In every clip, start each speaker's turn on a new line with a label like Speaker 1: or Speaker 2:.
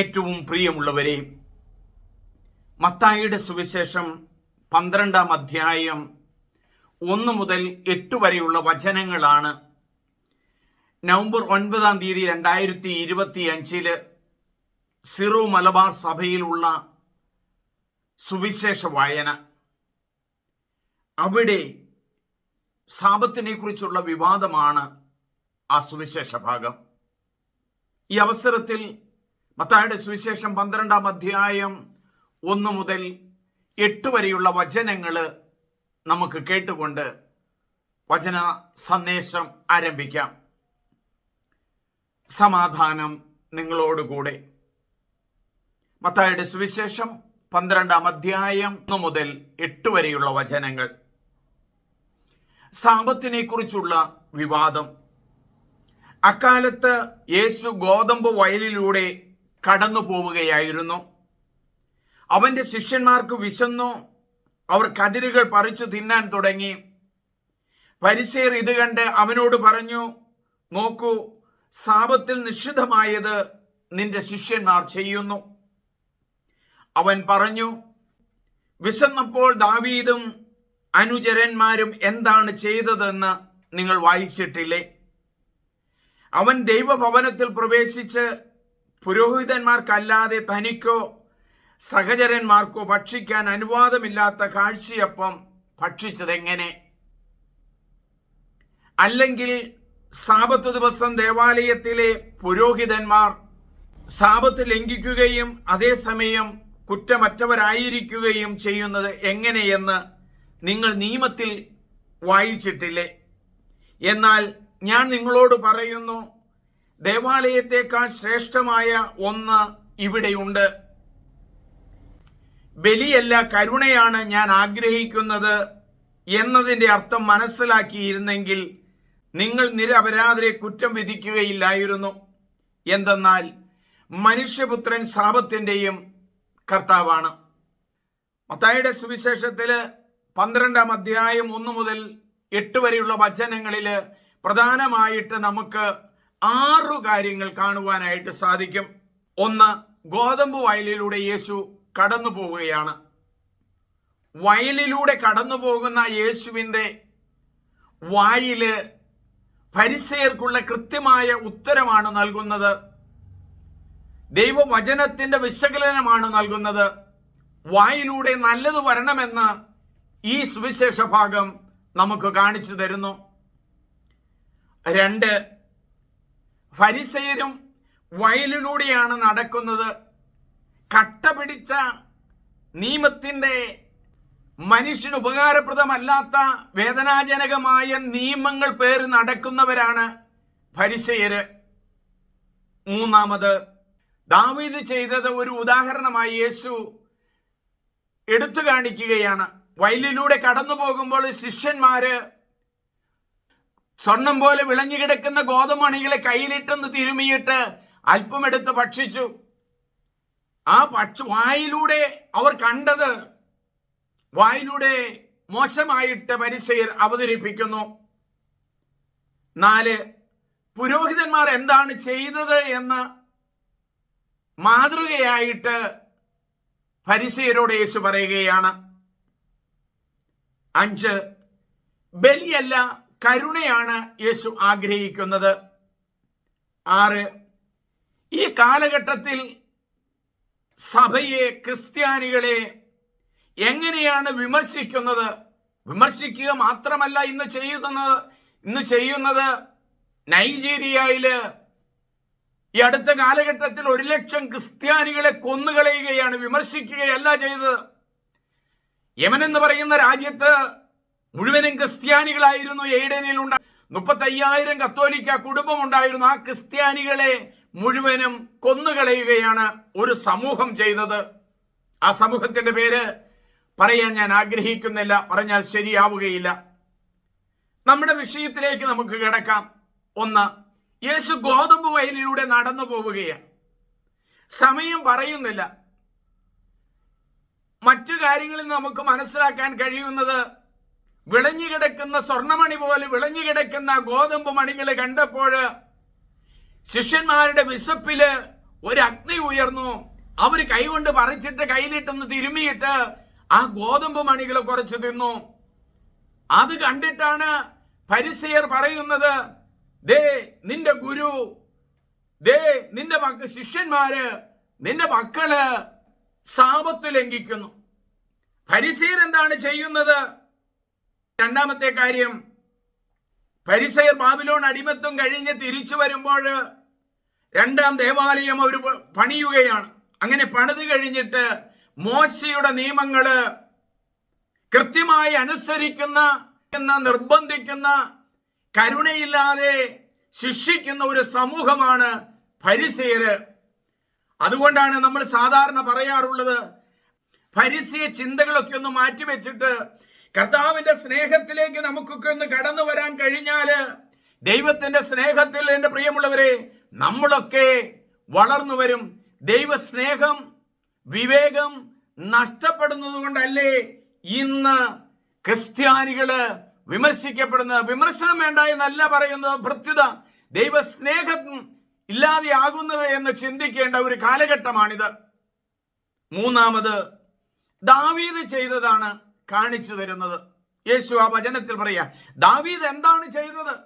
Speaker 1: ഏറ്റവും പ്രിയമുള്ളവരെ മത്തായിയുടെ സുവിശേഷം പന്ത്രണ്ടാം അധ്യായം ഒന്ന് മുതൽ എട്ട് വരെയുള്ള വചനങ്ങളാണ്. നവംബർ ഒൻപതാം തീയതി രണ്ടായിരത്തി ഇരുപത്തി അഞ്ചിൽ സിറോ മലബാർ സഭയിലുള്ള സുവിശേഷ വായന. അവിടെ സാപത്തിനെ കുറിച്ചുള്ള വിവാദമാണ് ആ സുവിശേഷ ഭാഗം. ഈ അവസരത്തിൽ മത്തായുടെ സുവിശേഷം പന്ത്രണ്ടാം അധ്യായം ഒന്ന് മുതൽ എട്ട് വരെയുള്ള വചനങ്ങൾ നമുക്ക് കേട്ടുകൊണ്ട് വചന സന്ദേശം ആരംഭിക്കാം. സമാധാനം നിങ്ങളോടുകൂടെ മത്തായുടെ സുവിശേഷം പന്ത്രണ്ടാം അധ്യായം ഒന്ന് മുതൽ എട്ട് വരെയുള്ള വചനങ്ങൾ. സാമ്പത്തിനെ കുറിച്ചുള്ള വിവാദം. അക്കാലത്ത് യേശു ഗോതമ്പ് വയലിലൂടെ കടന്നു പോവുകയായിരുന്നു അവന്റെ ശിഷ്യന്മാർക്ക് വിശന്നു. അവർ കതിരുകൾ പറിച്ചു തിന്നാൻ തുടങ്ങി. പരിസേർ ഇത് കണ്ട് അവനോട് പറഞ്ഞു നോക്കൂ സാപത്തിൽ നിഷിദ്ധമായത് നിന്റെ ശിഷ്യന്മാർ ചെയ്യുന്നു. അവൻ പറഞ്ഞു വിശന്നപ്പോൾ ദാവീദും അനുചരന്മാരും എന്താണ് ചെയ്തതെന്ന് നിങ്ങൾ വായിച്ചിട്ടില്ലേ? അവൻ ദൈവഭവനത്തിൽ പ്രവേശിച്ച് പുരോഹിതന്മാർക്കല്ലാതെ തനിക്കോ സഹചരന്മാർക്കോ ഭക്ഷിക്കാൻ അനുവാദമില്ലാത്ത കാഴ്ചയപ്പം ഭക്ഷിച്ചതെങ്ങനെ? അല്ലെങ്കിൽ സാപത്ത് ദിവസം ദേവാലയത്തിലെ പുരോഹിതന്മാർ സാപത്ത് ലംഘിക്കുകയും അതേസമയം കുറ്റമറ്റവരായിരിക്കുകയും ചെയ്യുന്നത് എങ്ങനെയെന്ന് നിങ്ങൾ നിയമത്തിൽ വായിച്ചിട്ടില്ലേ? എന്നാൽ ഞാൻ നിങ്ങളോട് പറയുന്നു ദേവാലയത്തെക്കാൾ ശ്രേഷ്ഠമായ ഒന്ന് ഇവിടെയുണ്ട്. ബലിയല്ല കരുണയാണ് ഞാൻ ആഗ്രഹിക്കുന്നത് എന്നതിന്റെ അർത്ഥം മനസ്സിലാക്കിയിരുന്നെങ്കിൽ നിങ്ങൾ നിരപരാധരെ കുറ്റം വിധിക്കുകയില്ലായിരുന്നു. എന്തെന്നാൽ മനുഷ്യപുത്രൻ സാപത്തിന്റെയും കർത്താവാണ്. മത്തായിയുടെ സുവിശേഷത്തിൽ പന്ത്രണ്ടാം അധ്യായം ഒന്ന് മുതൽ എട്ട് വരെയുള്ള വചനങ്ങളിൽ പ്രധാനമായിട്ട് നമുക്ക് ആറു കാര്യങ്ങൾ കാണുവാനായിട്ട് സാധിക്കും. ഒന്ന് ഗോതമ്പ് വയലിലൂടെ യേശു കടന്നു പോവുകയാണ്. വയലിലൂടെ കടന്നു പോകുന്ന യേശുവിന്റെ വായിൽ പരിസയർക്കുള്ള കൃത്യമായ ഉത്തരമാണ് നൽകുന്നത്. ദൈവവചനത്തിന്റെ വിശകലനമാണ് നൽകുന്നത്. വായിലൂടെ നല്ലത് വരണമെന്ന് ഈ സുവിശേഷ ഭാഗം നമുക്ക് കാണിച്ചു തരുന്നു. രണ്ട് ഫരിസയരും വയലിലൂടെയാണ് നടക്കുന്നത്. കട്ട പിടിച്ച നിയമത്തിന്റെ മനുഷ്യന് ഉപകാരപ്രദമല്ലാത്ത വേദനാജനകമായ നിയമങ്ങൾ പേര് നടക്കുന്നവരാണ് ഫരിസയര് മൂന്നാമത് ദാവീദ് ചെയ്തത് ഒരു ഉദാഹരണമായി യേശു എടുത്തു കാണിക്കുകയാണ്. വയലിലൂടെ കടന്നു പോകുമ്പോൾ ശിഷ്യന്മാര് സ്വർണം പോലെ വിളഞ്ഞുകിടക്കുന്ന ഗോതമണികളെ കയ്യിലിട്ടൊന്ന് തിരുമിയിട്ട് അല്പമെടുത്ത് ഭക്ഷിച്ചു. ആ ഭക്ഷ വായിലൂടെ അവർ കണ്ടത് വായിലൂടെ മോശമായിട്ട് പരിസയർ അവതരിപ്പിക്കുന്നു. നാല് പുരോഹിതന്മാർ എന്താണ് ചെയ്തത് എന്ന് മാതൃകയായിട്ട് പരിസയരോട് യേശു പറയുകയാണ്. അഞ്ച് ബലിയല്ല കരുണയാണ് യേശു ആഗ്രഹിക്കുന്നത്. ആറ് ഈ കാലഘട്ടത്തിൽ സഭയെ ക്രിസ്ത്യാനികളെ എങ്ങനെയാണ് വിമർശിക്കുന്നത്? വിമർശിക്കുക മാത്രമല്ല ഇന്ന് ചെയ്യുന്നത് ഇന്ന് ചെയ്യുന്നത് നൈജീരിയയിൽ ഈ അടുത്ത കാലഘട്ടത്തിൽ ഒരു ലക്ഷം ക്രിസ്ത്യാനികളെ കൊന്നുകളയുകയാണ് വിമർശിക്കുകയല്ല ചെയ്തത്. യമൻ എന്ന് പറയുന്ന രാജ്യത്ത് മുഴുവനും ക്രിസ്ത്യാനികളായിരുന്നു എയ്ഡനിൽ ഉണ്ടാ മുപ്പത്തയ്യായിരം കത്തോലിക്ക കുടുംബം ഉണ്ടായിരുന്നു ആ ക്രിസ്ത്യാനികളെ മുഴുവനും കൊന്നുകളയുകയാണ് ഒരു സമൂഹം ചെയ്തത്. ആ സമൂഹത്തിന്റെ പേര് പറയാൻ ഞാൻ ആഗ്രഹിക്കുന്നില്ല. പറഞ്ഞാൽ ശരിയാവുകയില്ല. നമ്മുടെ വിഷയത്തിലേക്ക് നമുക്ക് കിടക്കാം. ഒന്ന് യേശു ഗോതമ്പ് വയലിലൂടെ നടന്നു പോവുകയാണ്. സമയം പറയുന്നില്ല. മറ്റു കാര്യങ്ങളിൽ നമുക്ക് മനസ്സിലാക്കാൻ കഴിയുന്നത് വിളഞ്ഞു കിടക്കുന്ന സ്വർണമണി പോലെ വിളഞ്ഞു കിടക്കുന്ന ഗോതമ്പ് മണികൾ കണ്ടപ്പോൾ ശിഷ്യന്മാരുടെ വിശപ്പിൽ ഒരു അഗ്നി ഉയർന്നു. അവർ കൈകൊണ്ട് പറിച്ചിട്ട് കയ്യിലിട്ടൊന്ന് തിരുമിയിട്ട് ആ ഗോതമ്പ് മണികൾ കുറച്ച് തിന്നു. അത് കണ്ടിട്ടാണ് പരിസയർ പറയുന്നത് ദേ നിന്റെ ഗുരു ദേ നിന്റെ മക്ക ശിഷ്യന്മാര് നിന്റെ മക്കൾ സാപത്ത് ലംഘിക്കുന്നു. പരിസയർ എന്താണ് ചെയ്യുന്നത്? രണ്ടാമത്തെ കാര്യം പരിസയർ ബാബിലോൺ അടിമത്വം കഴിഞ്ഞ് തിരിച്ചു വരുമ്പോൾ രണ്ടാം ദേവാലയം അവർ പണിയുകയാണ്. അങ്ങനെ പണിത് കഴിഞ്ഞിട്ട് മോശയുടെ നിയമങ്ങൾ കൃത്യമായി അനുസരിക്കുന്ന എന്ന നിർബന്ധിക്കുന്ന കരുണയില്ലാതെ ശിക്ഷിക്കുന്ന ഒരു സമൂഹമാണ് പരിസയര് അതുകൊണ്ടാണ് നമ്മൾ സാധാരണ പറയാറുള്ളത് പരിസയ ചിന്തകളൊക്കെ ഒന്ന് മാറ്റിവെച്ചിട്ട് കർത്താവിന്റെ സ്നേഹത്തിലേക്ക് നമുക്കൊക്കെ ഒന്ന് കടന്നു വരാൻ കഴിഞ്ഞാൽ ദൈവത്തിന്റെ സ്നേഹത്തിൽ എന്റെ പ്രിയമുള്ളവരെ നമ്മളൊക്കെ വളർന്നു വരും. ദൈവസ്നേഹം വിവേകം നഷ്ടപ്പെടുന്നത് കൊണ്ടല്ലേ ഇന്ന് ക്രിസ്ത്യാനികൾ വിമർശിക്കപ്പെടുന്നത്? വിമർശനം വേണ്ട എന്നല്ല പറയുന്നത് പ്രത്യുത ദൈവസ്നേഹം ഇല്ലാതെയാകുന്നത് എന്ന് ചിന്തിക്കേണ്ട ഒരു കാലഘട്ടമാണിത്. മൂന്നാമത് ദാവീദ് ചെയ്തതാണ്. കാണിച്ചു തരുന്നത്. യേശു ആ വചനത്തിൽ പറയാ ദാവീദ് എന്താണ് ചെയ്തത്?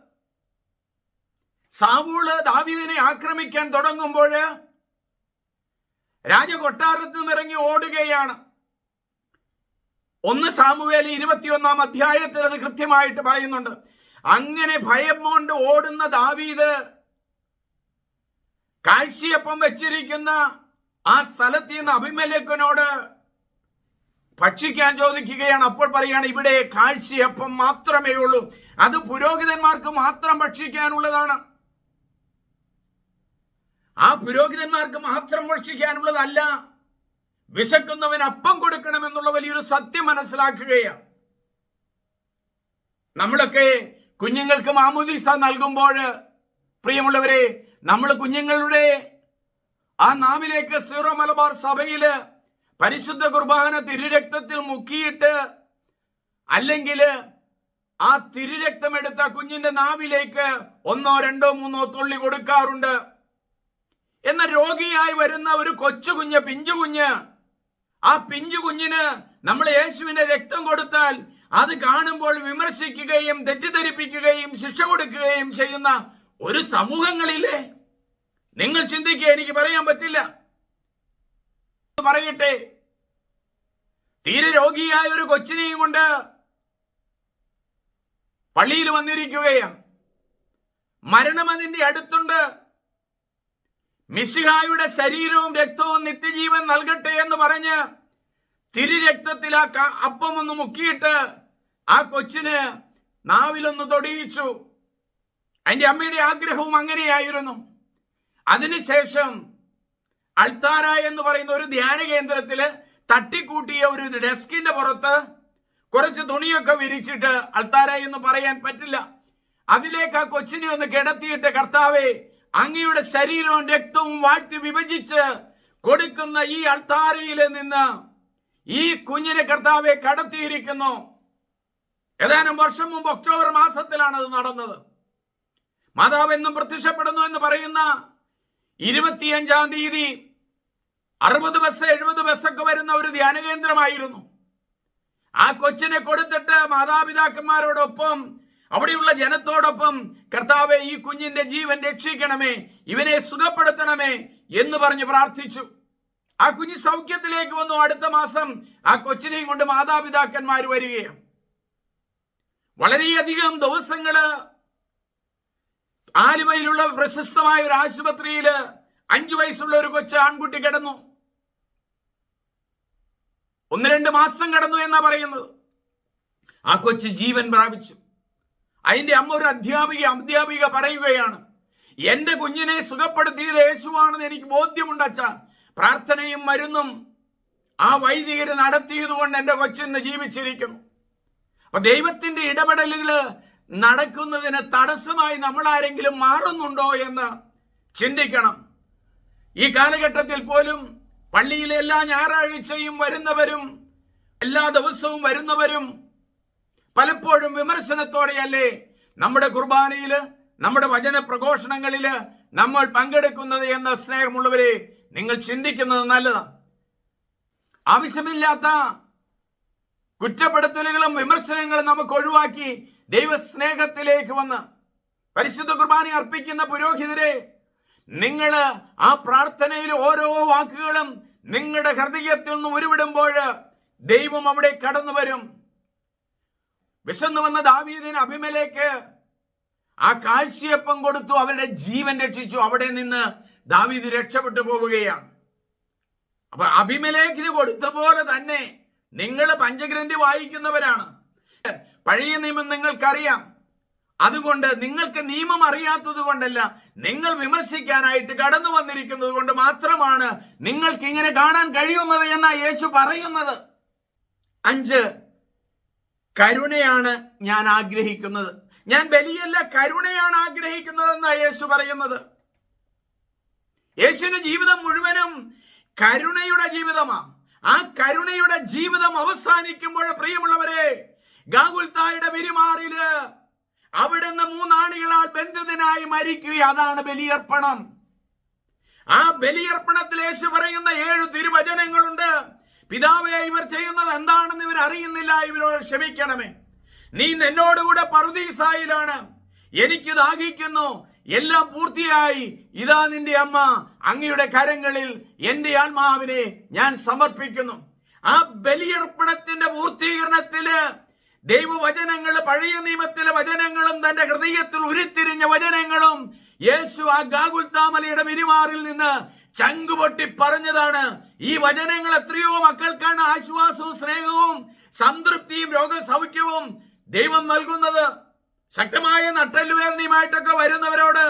Speaker 1: സാവൂൾ ദാവീദിനെ ആക്രമിക്കാൻ തുടങ്ങുമ്പോൾ രാജകൊട്ടാരത്തിൽ നിന്നും ഇറങ്ങി ഓടുകയാണ്. ഒന്ന് സാമുവേൽ ഇരുപത്തിയൊന്നാം അധ്യായത്തിൽ അത് കൃത്യമായിട്ട് പറയുന്നുണ്ട്. അങ്ങനെ ഭയം കൊണ്ട് ഓടുന്ന ദാവീദ് കാഴ്ചയപ്പം വെച്ചിരിക്കുന്ന ആ സ്ഥലത്ത് നിന്ന് അഭിമലേഖനോട് ഭക്ഷിക്കാൻ ചോദിക്കുകയാണ്. അപ്പോൾ പറയുകയാണ് ഇവിടെ കാഴ്ചയപ്പം മാത്രമേ ഉള്ളൂ. അത് പുരോഹിതന്മാർക്ക് മാത്രം ഭക്ഷിക്കാനുള്ളതാണ്. ആ പുരോഹിതന്മാർക്ക് മാത്രം ഭക്ഷിക്കാനുള്ളതല്ല വിശക്കുന്നവൻ അപ്പം കൊടുക്കണമെന്നുള്ള വലിയൊരു സത്യം മനസ്സിലാക്കുകയാണ്. നമ്മളൊക്കെ കുഞ്ഞുങ്ങൾക്ക് മാമുദീസ നൽകുമ്പോൾ പ്രിയമുള്ളവരെ നമ്മൾ കുഞ്ഞുങ്ങളുടെ ആ നാവിലേക്ക് സീറോ മലബാർ സഭയിൽ പരിശുദ്ധ കുർബാന തിരുരക്തത്തിൽ മുക്കിയിട്ട് അല്ലെങ്കിൽ ആ തിരുരക്തം എടുത്ത കുഞ്ഞിന്റെ നാവിലേക്ക് ഒന്നോ രണ്ടോ മൂന്നോ തുള്ളി കൊടുക്കാറുണ്ട്. എന്ന രോഗിയായി വരുന്ന ഒരു കൊച്ചു കുഞ്ഞ് പിഞ്ചു കുഞ്ഞ് ആ പിഞ്ചു കുഞ്ഞിന് നമ്മൾ യേശുവിന്റെ രക്തം കൊടുത്താൽ അത് കാണുമ്പോൾ വിമർശിക്കുകയും തെറ്റിദ്ധരിപ്പിക്കുകയും ശിക്ഷ കൊടുക്കുകയും ചെയ്യുന്ന ഒരു സമൂഹങ്ങളില്ലേ നിങ്ങൾ ചിന്തിക്കുക എനിക്ക് പറയാൻ പറ്റില്ല. പറയട്ടെ. തീരെ രോഗിയായ ഒരു കൊച്ചിനെയും കൊണ്ട് പള്ളിയിൽ വന്നിരിക്കുകയാണ്. മരണം അതിന്റെ അടുത്തുണ്ട്. മിശിഹായുടെ ശരീരവും രക്തവും നിത്യജീവൻ നൽകട്ടെ എന്ന് പറഞ്ഞ് തിരുരക്തത്തിൽ ആ അപ്പം ഒന്ന് മുക്കിയിട്ട് ആ കൊച്ചിന് നാവിലൊന്ന് തൊടിയിച്ചു. അതിന്റെ അമ്മയുടെ ആഗ്രഹവും അങ്ങനെയായിരുന്നു. അതിനുശേഷം അൾത്താര എന്ന് പറയുന്ന ഒരു ധ്യാന കേന്ദ്രത്തിൽ തട്ടിക്കൂട്ടിയ ഒരു ഡെസ്കിന്റെ പുറത്ത് കുറച്ച് തുണിയൊക്കെ വിരിച്ചിട്ട് അൾത്താര എന്ന് പറയാൻ പറ്റില്ല. അതിലേക്ക് ആ കൊച്ചിനെ ഒന്ന് കിടത്തിയിട്ട് കർത്താവെ അങ്ങയുടെ ശരീരവും രക്തവും വാഴ്ത്തി വിഭജിച്ച് കൊടുക്കുന്ന ഈ അൾത്താരയിൽ നിന്ന് ഈ കുഞ്ഞിനെ കർത്താവെ കടത്തിയിരിക്കുന്നു. ഏതാനും വർഷം മുമ്പ് ഒക്ടോബർ മാസത്തിലാണ് അത് നടന്നത്. മാതാവ് എന്നും പ്രത്യക്ഷപ്പെടുന്നു എന്ന് പറയുന്ന ഇരുപത്തിയഞ്ചാം തീയതി അറുപത് ബസ് എഴുപത് ബസ്സൊക്കെ വരുന്ന ഒരു ധ്യാന കേന്ദ്രമായിരുന്നു. ആ കൊച്ചിനെ കൊടുത്തിട്ട് മാതാപിതാക്കന്മാരോടൊപ്പം അവിടെയുള്ള ജനത്തോടൊപ്പം കർത്താവെ ഈ കുഞ്ഞിന്റെ ജീവൻ രക്ഷിക്കണമേ ഇവനെ സുഖപ്പെടുത്തണമേ എന്ന് പറഞ്ഞ് പ്രാർത്ഥിച്ചു. ആ കുഞ്ഞ് സൗഖ്യത്തിലേക്ക് വന്നു. അടുത്ത മാസം ആ കൊച്ചിനെയും കൊണ്ട് മാതാപിതാക്കന്മാർ വരികയാണ്. വളരെയധികം ദിവസങ്ങൾ ആലുവയിലുള്ള പ്രശസ്തമായ ഒരു ആശുപത്രിയിൽ അഞ്ചു വയസ്സുള്ള ഒരു കൊച്ചു ആൺകുട്ടി കിടന്നു. ഒന്ന് രണ്ട് മാസം കടന്നു എന്നാ പറയുന്നത്. ആ കൊച്ചു ജീവൻ പ്രാപിച്ചു. അതിന്റെ അമ്മ ഒരു അധ്യാപിക അധ്യാപിക പറയുകയാണ് എന്റെ കുഞ്ഞിനെ സുഖപ്പെടുത്തിയത് യേശുവാണെന്ന് എനിക്ക് ബോധ്യമുണ്ട് അച്ഛ. പ്രാർത്ഥനയും മരുന്നും ആ വൈദികര് നടത്തിയത് കൊണ്ട് എന്റെ കൊച്ചിന്ന് ജീവിച്ചിരിക്കുന്നു. അപ്പൊ ദൈവത്തിന്റെ ഇടപെടലുകൾ നടക്കുന്നതിന് തടസ്സമായി നമ്മൾ ആരെങ്കിലും മാറുന്നുണ്ടോ എന്ന് ചിന്തിക്കണം. ഈ കാലഘട്ടത്തിൽ പോലും പള്ളിയിലെ എല്ലാ ഞായറാഴ്ചയും വരുന്നവരും എല്ലാ ദിവസവും വരുന്നവരും പലപ്പോഴും വിമർശനത്തോടെയല്ലേ നമ്മുടെ കുർബാനയിൽ നമ്മുടെ വചന പ്രഘോഷണങ്ങളിൽ നമ്മൾ പങ്കെടുക്കുന്നത് എന്ന സ്നേഹമുള്ളവരെ നിങ്ങൾ ചിന്തിക്കുന്നത് നല്ലതാണ് ആവശ്യമില്ലാത്ത കുറ്റപ്പെടുത്തലുകളും വിമർശനങ്ങളും നമുക്ക് ഒഴിവാക്കി ദൈവസ്നേഹത്തിലേക്ക് വന്ന് പരിശുദ്ധ കുർബാന അർപ്പിക്കുന്ന പുരോഹിതരെ നിങ്ങൾ ആ പ്രാർത്ഥനയിൽ ഓരോ വാക്കുകളും നിങ്ങളുടെ ഹൃദയത്തിൽ നിന്ന് ഉരുവിടുമ്പോൾ ദൈവം അവിടെ കടന്നു വരും. വിശന്നു വന്ന ദാവീദിന് അഭിമലേക്ക് ആ കാഴ്ചയപ്പം കൊടുത്തു അവരുടെ ജീവൻ രക്ഷിച്ചു. അവിടെ നിന്ന് ദാവീദ് രക്ഷപ്പെട്ടു പോവുകയാണ്. അപ്പൊ അഭിമലേഖിന് കൊടുത്ത പോലെ തന്നെ നിങ്ങൾ പഞ്ചഗ്രന്ഥി വായിക്കുന്നവരാണ്. പഴയ നിയമം നിങ്ങൾക്കറിയാം. അതുകൊണ്ട് നിങ്ങൾക്ക് നിയമം അറിയാത്തത് കൊണ്ടല്ല നിങ്ങൾ വിമർശിക്കാനായിട്ട് കടന്നു വന്നിരിക്കുന്നത് കൊണ്ട് മാത്രമാണ് നിങ്ങൾക്ക് ഇങ്ങനെ കാണാൻ കഴിയുന്നത് എന്നാ യേശു പറയുന്നത്. അഞ്ച് കരുണയാണ് ഞാൻ ആഗ്രഹിക്കുന്നത്. ഞാൻ ബലിയല്ല കരുണയാണ് ആഗ്രഹിക്കുന്നത് എന്നാ യേശു പറയുന്നത്. യേശുവിന്റെ ജീവിതം മുഴുവനും കരുണയുടെ ജീവിതമാണ് ആ കരുണയുടെ ജീവിതം അവസാനിക്കുമ്പോൾ പ്രിയമുള്ളവരെ ഗാഗുൽത്തായുടെ പെരുമാറിൽ അവിടുന്ന് മൂന്നാണികളാൽ ബന്ധിതനായി മരിക്കുക അതാണ് ബലിയർപ്പണം. ആ ബലിയർപ്പണത്തിൽ യേശു പറയുന്ന ഏഴ് തിരുവചനങ്ങളുണ്ട്. പിതാവെ ഇവർ ചെയ്യുന്നത് എന്താണെന്ന് ഇവർ അറിയുന്നില്ല. ഇവരോട് ക്ഷമിക്കണമേ. നീ എന്നോടുകൂടെ പറുദീസായിലാണ്. എനിക്ക് ദാഹിക്കുന്നു. എല്ലാം പൂർത്തിയായി. ഇതാ നിന്റെ അമ്മ. അങ്ങയുടെ കരങ്ങളിൽ എന്റെ ആത്മാവിനെ ഞാൻ സമർപ്പിക്കുന്നു. ആ ബലിയർപ്പണത്തിന്റെ പൂർത്തീകരണത്തിൽ ദൈവവചനങ്ങൾ പഴയ നിയമത്തിലെ വചനങ്ങളും തന്റെ ഹൃദയത്തിൽ ഉരുത്തിരിഞ്ഞ വചനങ്ങളും യേശു ആ ഗാഗുൽത്താമലയുടെ മിരിമാറിൽ നിന്ന് ചങ്കുപൊട്ടി പറഞ്ഞതാണ്. ഈ വചനങ്ങൾ എത്രയോ മക്കൾക്കാണ് ആശ്വാസവും സ്നേഹവും സംതൃപ്തിയും രോഗസൗഖ്യവും ദൈവം നൽകുന്നത്. ശക്തമായ നട്ടല്ലുവേദനയുമായിട്ടൊക്കെ വരുന്നവരോട്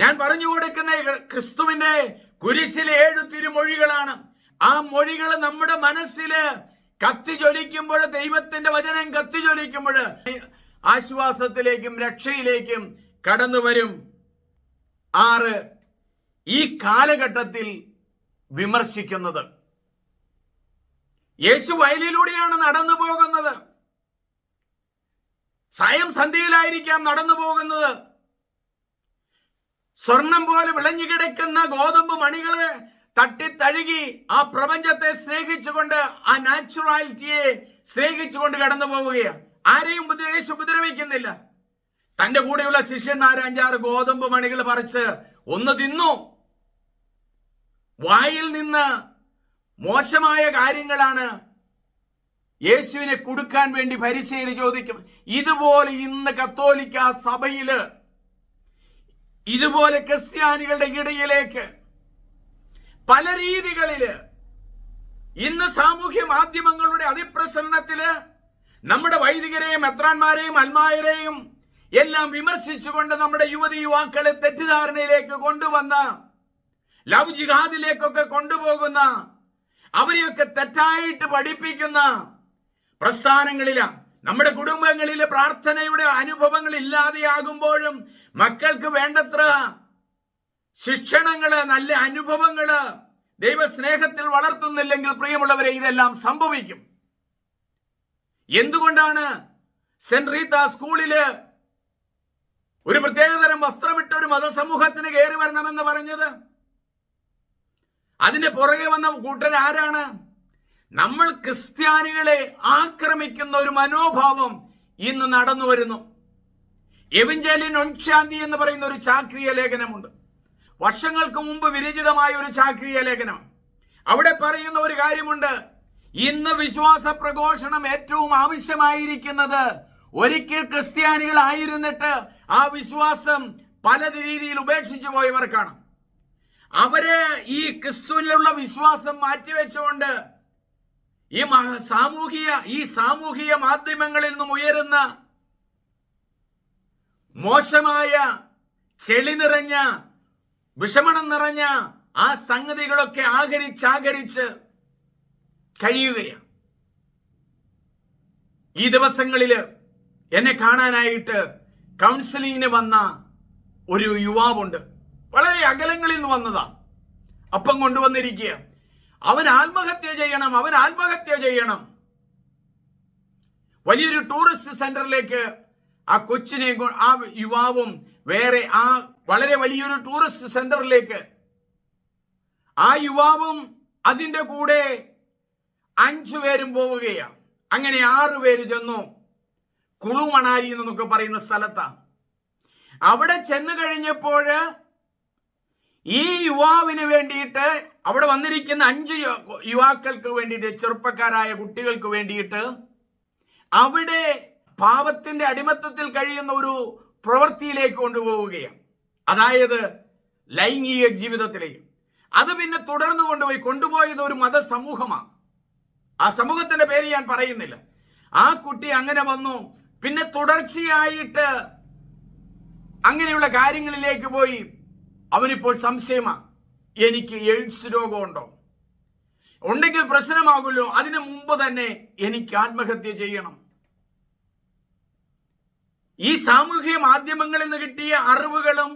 Speaker 1: ഞാൻ പറഞ്ഞു കൊടുക്കുന്ന ക്രിസ്തുവിന്റെ കുരിശിലെ ഏഴു തിരുമൊഴികളാണ്. ആ മൊഴികൾ നമ്മുടെ മനസ്സിൽ കത്തി ജ്വലിക്കുമ്പോൾ ദൈവത്തിന്റെ വചനം കത്തി ജ്വലിക്കുമ്പോൾ ആശ്വാസത്തിലേക്കും രക്ഷയിലേക്കും കടന്നു വരും ആറ് ഈ കാലഘട്ടത്തിൽ വിമർശിക്കുന്നത്. യേശു വയലിലൂടെയാണ് നടന്നു പോകുന്നത്. സായം സന്ധ്യയിലായിരിക്കാം നടന്നു പോകുന്നത്. സ്വർണം പോലെ വിളഞ്ഞു കിടക്കുന്ന ഗോതമ്പ് മണികളെ തട്ടിത്തഴുകി ആ പ്രപഞ്ചത്തെ സ്നേഹിച്ചുകൊണ്ട് ആ നാച്ചുറാലിറ്റിയെ സ്നേഹിച്ചുകൊണ്ട് കടന്നു പോവുകയാണ്. ആരെയും ഉപദ്രവേശ് ഉപദ്രവിക്കുന്നില്ല. തന്റെ കൂടെയുള്ള ശിഷ്യന്മാർ അഞ്ചാറ് ഗോതമ്പ് മണികൾ പറിച്ച് ഒന്ന് തിന്നു വായിൽ നിന്ന് മോശമായ കാര്യങ്ങളാണ് യേശുവിനെ കൊടുക്കാൻ വേണ്ടി പരിശീലന ചോദിക്കും. ഇതുപോലെ ഇന്ന് കത്തോലിക്ക സഭയിൽ ഇതുപോലെ ക്രിസ്ത്യാനികളുടെ ഇടയിലേക്ക് പല രീതികളിൽ ഇന്ന് സാമൂഹ്യ മാധ്യമങ്ങളുടെ അതിപ്രസരണത്തിൽ നമ്മുടെ വൈദികരെയും മെത്രാന്മാരെയും അൽമായരെയും എല്ലാം വിമർശിച്ചുകൊണ്ട് നമ്മുടെ യുവതി യുവാക്കളെ തെറ്റിദ്ധാരണയിലേക്ക് കൊണ്ടുവന്ന ലവ് ജിഹാദിലേക്കൊക്കെ കൊണ്ടുപോകുന്ന അവരെയൊക്കെ തെറ്റായിട്ട് പഠിപ്പിക്കുന്ന പ്രസ്ഥാനങ്ങളിലാണ് നമ്മുടെ കുടുംബങ്ങളിലെ പ്രാർത്ഥനയുടെ അനുഭവങ്ങൾ ഇല്ലാതെയാകുമ്പോഴും മക്കൾക്ക് വേണ്ടത്ര ശിക്ഷണങ്ങൾ നല്ല അനുഭവങ്ങൾ ദൈവസ്നേഹത്തിൽ വളർത്തുന്നില്ലെങ്കിൽ പ്രിയമുള്ളവരെ ഇതെല്ലാം സംഭവിക്കും. എന്തുകൊണ്ടാണ് സെന്റ് റീത്ത സ്കൂളിൽ ഒരു പ്രത്യേകതരം വസ്ത്രമിട്ട ഒരു മതസമൂഹത്തിന് കയറി വരണമെന്ന് പറഞ്ഞത്? അതിന്റെ പുറകെ വന്ന കൂട്ടർ ആരാണ്? നമ്മൾ ക്രിസ്ത്യാനികളെ ആക്രമിക്കുന്ന ഒരു മനോഭാവം ഇന്ന് നടന്നു വരുന്നു. എവിഞ്ചാലിൻ ഒൻശാന്തി എന്ന് പറയുന്ന ഒരു ചാക്രിയ ലേഖനമുണ്ട്. വർഷങ്ങൾക്ക് മുമ്പ് വിരചിതമായ ഒരു ചാക്രിയ ലേഖനം. അവിടെ പറയുന്ന ഒരു കാര്യമുണ്ട്. ഇന്ന് വിശ്വാസ പ്രഘോഷണം ഏറ്റവും ആവശ്യമായിരിക്കുന്നത് ഒരിക്കൽ ക്രിസ്ത്യാനികളായിരുന്നിട്ട് ആ വിശ്വാസം പല രീതിയിൽ ഉപേക്ഷിച്ചു പോയവർക്കാണ് അവർ ഈ ക്രിസ്തുവിലുള്ള വിശ്വാസം മാറ്റിവെച്ചുകൊണ്ട് ഈ സാമൂഹിക ഈ സാമൂഹിക മാധ്യമങ്ങളിൽ നിന്നും ഉയരുന്ന മോശമായ ചെളി നിറഞ്ഞ വിഷമണം നിറഞ്ഞ ആ സംഗതികളൊക്കെ ആകരിച്ചാകരിച്ച് കഴിയുകയാണ്. ഈ ദിവസങ്ങളിൽ എന്നെ കാണാനായിട്ട് കൗൺസിലിങ്ങിന് വന്ന ഒരു യുവാവുണ്ട്. വളരെ അകലങ്ങളിൽ നിന്ന് വന്നതാ. അപ്പം കൊണ്ടുവന്നിരിക്കുക അവൻ ആത്മഹത്യ ചെയ്യണം അവൻ ആത്മഹത്യ ചെയ്യണം. വലിയൊരു ടൂറിസ്റ്റ് സെന്ററിലേക്ക് ആ കൊച്ചിനെ ആ യുവാവും വേറെ ആ വളരെ വലിയൊരു ടൂറിസ്റ്റ് സെന്ററിലേക്ക് ആ യുവാവും അതിന്റെ കൂടെ അഞ്ചു പേരും പോവുകയാണ്. അങ്ങനെ ആറു പേര് ചെന്നു. കുളുമണാലി എന്നൊക്കെ പറയുന്ന സ്ഥലത്താണ്. അവിടെ ചെന്നു കഴിഞ്ഞപ്പോൾ ഈ യുവാവിന് വേണ്ടിയിട്ട് അവിടെ വന്നിരിക്കുന്ന അഞ്ച് യുവാക്കൾക്ക് വേണ്ടിയിട്ട് ചെറുപ്പക്കാരായ കുട്ടികൾക്ക് വേണ്ടിയിട്ട് അവിടെ പാപത്തിന്റെ അടിമത്തത്തിൽ കഴിയുന്ന ഒരു പ്രവൃത്തിയിലേക്ക് കൊണ്ടുപോവുകയാണ്. അതായത് ലൈംഗിക ജീവിതത്തിലേക്ക്. അത് പിന്നെ തുടർന്ന് കൊണ്ടുപോയി കൊണ്ടുപോയത് ഒരു മതസമൂഹമാണ്. ആ സമൂഹത്തിന്റെ പേര് ഞാൻ പറയുന്നില്ല. ആ കുട്ടി അങ്ങനെ വന്നു. പിന്നെ തുടർച്ചയായിട്ട് അങ്ങനെയുള്ള കാര്യങ്ങളിലേക്ക് പോയി. അവനിപ്പോൾ സംശയമാണ് എനിക്ക് എയ്ഡ്സ് രോഗമുണ്ടോ? ഉണ്ടെങ്കിൽ പ്രശ്നമാകുമല്ലോ. അതിനു മുമ്പ് തന്നെ എനിക്ക് ആത്മഹത്യ ചെയ്യണം. ഈ സാമൂഹ്യ മാധ്യമങ്ങളിൽ നിന്ന് കിട്ടിയ അറിവുകളും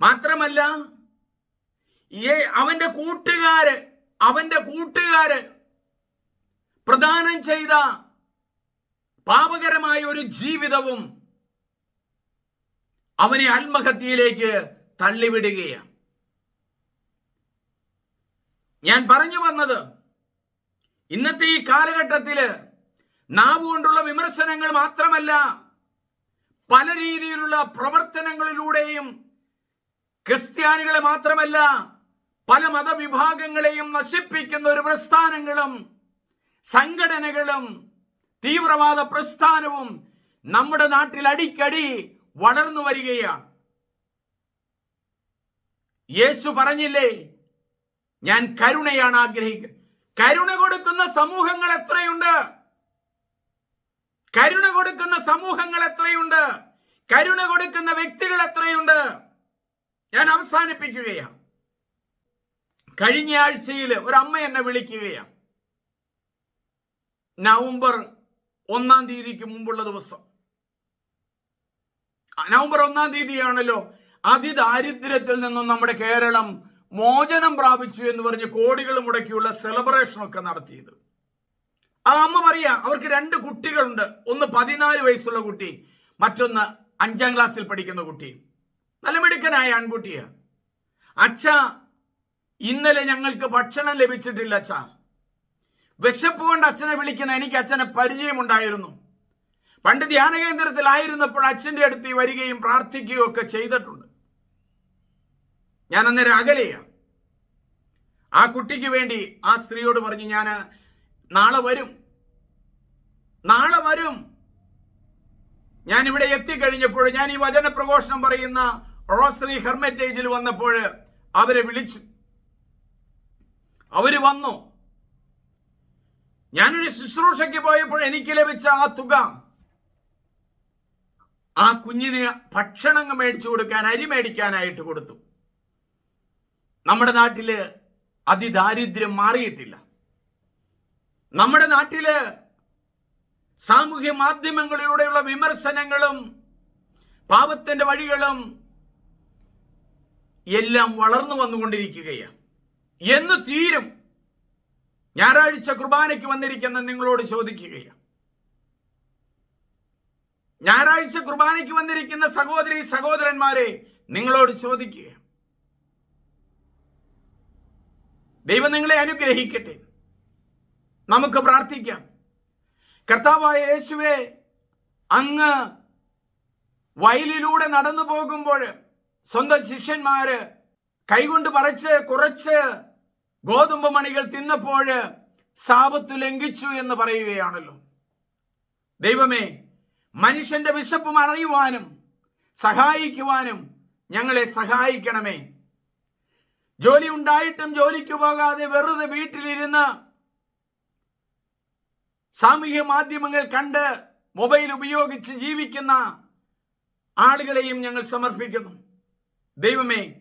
Speaker 1: മാത്രമല്ല അവന്റെ കൂട്ടുകാര് അവന്റെ കൂട്ടുകാര് പ്രദാനം ചെയ്ത പാപകരമായ ഒരു ജീവിതവും അവനെ ആത്മഹത്യയിലേക്ക് തള്ളിവിടുകയാണ്. ഞാൻ പറഞ്ഞു വന്നത് ഇന്നത്തെ ഈ കാലഘട്ടത്തിൽ നാവുകൊണ്ടുള്ള വിമർശനങ്ങൾ മാത്രമല്ല പല രീതിയിലുള്ള പ്രവർത്തനങ്ങളിലൂടെയും ക്രിസ്ത്യാനികളെ മാത്രമല്ല പല മതവിഭാഗങ്ങളെയും നശിപ്പിക്കുന്ന ഒരു പ്രസ്ഥാനങ്ങളും സംഘടനകളും തീവ്രവാദ പ്രസ്ഥാനവും നമ്മുടെ നാട്ടിൽ അടിക്കടി വളർന്നു വരികയാണ്. യേശു പറഞ്ഞില്ലേ ഞാൻ കരുണയാണ് ആഗ്രഹിക്കുന്നത് കരുണ കൊടുക്കുന്ന സമൂഹങ്ങൾ എത്രയുണ്ട്? കരുണ കൊടുക്കുന്ന സമൂഹങ്ങൾ എത്രയുണ്ട്? കരുണ കൊടുക്കുന്ന വ്യക്തികൾ എത്രയുണ്ട്? ഞാൻ അവസാനിപ്പിക്കുകയാണ്. കഴിഞ്ഞ ആഴ്ചയിൽ അമ്മ എന്നെ വിളിക്കുകയാണ്. നവംബർ ഒന്നാം തീയതിക്ക് മുമ്പുള്ള ദിവസം. നവംബർ ഒന്നാം തീയതിയാണല്ലോ അതിദാരിദ്ര്യത്തിൽ നിന്നും നമ്മുടെ കേരളം മോചനം പ്രാപിച്ചു എന്ന് പറഞ്ഞ് കോടികൾ മുടക്കിയുള്ള സെലിബ്രേഷൻ ഒക്കെ നടത്തിയത്. ആ അമ്മ പറയാ അവർക്ക് രണ്ട് കുട്ടികളുണ്ട്. ഒന്ന് പതിനാല് വയസ്സുള്ള കുട്ടി മറ്റൊന്ന് അഞ്ചാം ക്ലാസ്സിൽ പഠിക്കുന്ന കുട്ടി. നല്ല മിടുക്കനായ ആൺകുട്ടിയാ. അച്ഛ ഇന്നലെ ഞങ്ങൾക്ക് ഭക്ഷണം ലഭിച്ചിട്ടില്ല അച്ഛ. വിശപ്പ് കൊണ്ട് അച്ഛനെ വിളിക്കുന്ന എനിക്ക് അച്ഛനെ പരിചയമുണ്ടായിരുന്നു. പണ്ട് ധ്യാന കേന്ദ്രത്തിലായിരുന്നപ്പോൾ അച്ഛന്റെ അടുത്ത് വരികയും പ്രാർത്ഥിക്കുകയും ഒക്കെ ചെയ്തിട്ടുണ്ട്. ഞാൻ അന്നേരം അകലെയാ. ആ കുട്ടിക്ക് വേണ്ടി ആ സ്ത്രീയോട് പറഞ്ഞു ഞാൻ നാളെ വരും. നാളെ വരും. ഞാൻ ഇവിടെ എത്തിക്കഴിഞ്ഞപ്പോൾ ഞാൻ ഈ വചന പ്രഘോഷണം പറയുന്ന റോസറി ഹെർമറ്റേജിൽ വന്നപ്പോൾ അവരെ വിളിച്ചു. അവർ വന്നു. ഞാനൊരു ശുശ്രൂഷയ്ക്ക് പോയപ്പോൾ എനിക്ക് ലഭിച്ച ആ തുക ആ കുഞ്ഞിന് ഭക്ഷണം മേടിച്ചു കൊടുക്കാൻ അരി മേടിക്കാനായിട്ട് കൊടുത്തു. നമ്മുടെ നാട്ടിൽ അതിദാരിദ്ര്യം മാറിയിട്ടില്ല. നമ്മുടെ നാട്ടിൽ സാമൂഹ്യ മാധ്യമങ്ങളിലൂടെയുള്ള വിമർശനങ്ങളും പാപത്തിന്റെ വഴികളും എല്ലാം വളർന്നു വന്നുകൊണ്ടിരിക്കുകയാണ്. എന്ന് തീരും ഞായറാഴ്ച കുർബാനയ്ക്ക് വന്നിരിക്കുന്ന നിങ്ങളോട് ചോദിക്കുകയാണ്. ഞായറാഴ്ച കുർബാനയ്ക്ക് വന്നിരിക്കുന്ന സഹോദരി സഹോദരന്മാരെ നിങ്ങളോട് ചോദിക്കുക ദൈവം നിങ്ങളെ അനുഗ്രഹിക്കട്ടെ. നമുക്ക് പ്രാർത്ഥിക്കാം. കർത്താവായ യേശുവെ അങ്ങ് വയലിലൂടെ നടന്നു പോകുമ്പോൾ സ്വന്തം ശിഷ്യന്മാര് കൈകൊണ്ട് പറിച്ച് കുറച്ച് ഗോതമ്പ് മണികൾ തിന്നപ്പോൾ സാപത്ത് ലംഘിച്ചു എന്ന് പറയുകയാണല്ലോ. ദൈവമേ മനുഷ്യന്റെ വിശപ്പ് അറിയുവാനും സഹായിക്കുവാനും ഞങ്ങളെ സഹായിക്കണമേ. ജോലി ഉണ്ടായിട്ടും ജോലിക്ക് പോകാതെ വെറുതെ വീട്ടിലിരുന്ന് സാമൂഹ്യ മാധ്യമങ്ങൾ കണ്ട് മൊബൈൽ ഉപയോഗിച്ച് ജീവിക്കുന്ന ആളുകളെയും ഞങ്ങൾ സമർപ്പിക്കുന്നു. ദൈവമേ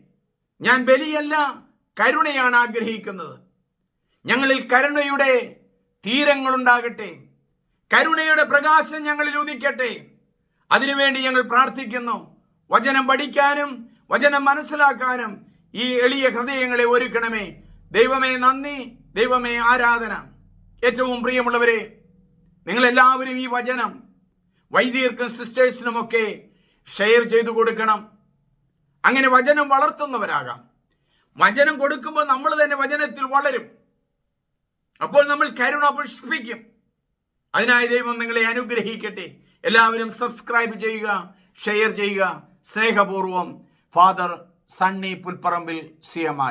Speaker 1: ഞാൻ ബലിയല്ല കരുണയാണ് ആഗ്രഹിക്കുന്നത്. ഞങ്ങളിൽ കരുണയുടെ തീരങ്ങളുണ്ടാകട്ടെ. കരുണയുടെ പ്രകാശം ഞങ്ങളിൽ ഉദിക്കട്ടെ. അതിനുവേണ്ടി ഞങ്ങൾ പ്രാർത്ഥിക്കുന്നു. വചനം പഠിക്കാനും വചനം മനസ്സിലാക്കാനും ഈ എളിയ ഹൃദയങ്ങളെ ഒരുക്കണമേ. ദൈവമേ നന്ദി ദൈവമേ ആരാധന. ഏറ്റവും പ്രിയമുള്ളവരെ നിങ്ങളെല്ലാവരും ഈ വചനം വൈദികർക്കും സിസ്റ്റേഴ്സിനുമൊക്കെ ഷെയർ ചെയ്തു കൊടുക്കണം. അങ്ങനെ വചനം വളർത്തുന്നവരാകാം. വചനം കൊടുക്കുമ്പോൾ നമ്മൾ തന്നെ വചനത്തിൽ വളരും. അപ്പോൾ നമ്മൾ കരുണ പുഷ്പിക്കും. അതിനായി ദൈവം നിങ്ങളെ അനുഗ്രഹിക്കട്ടെ. എല്ലാവരും സബ്സ്ക്രൈബ് ചെയ്യുക ഷെയർ ചെയ്യുക. സ്നേഹപൂർവം father Sunny Pulpparambil C M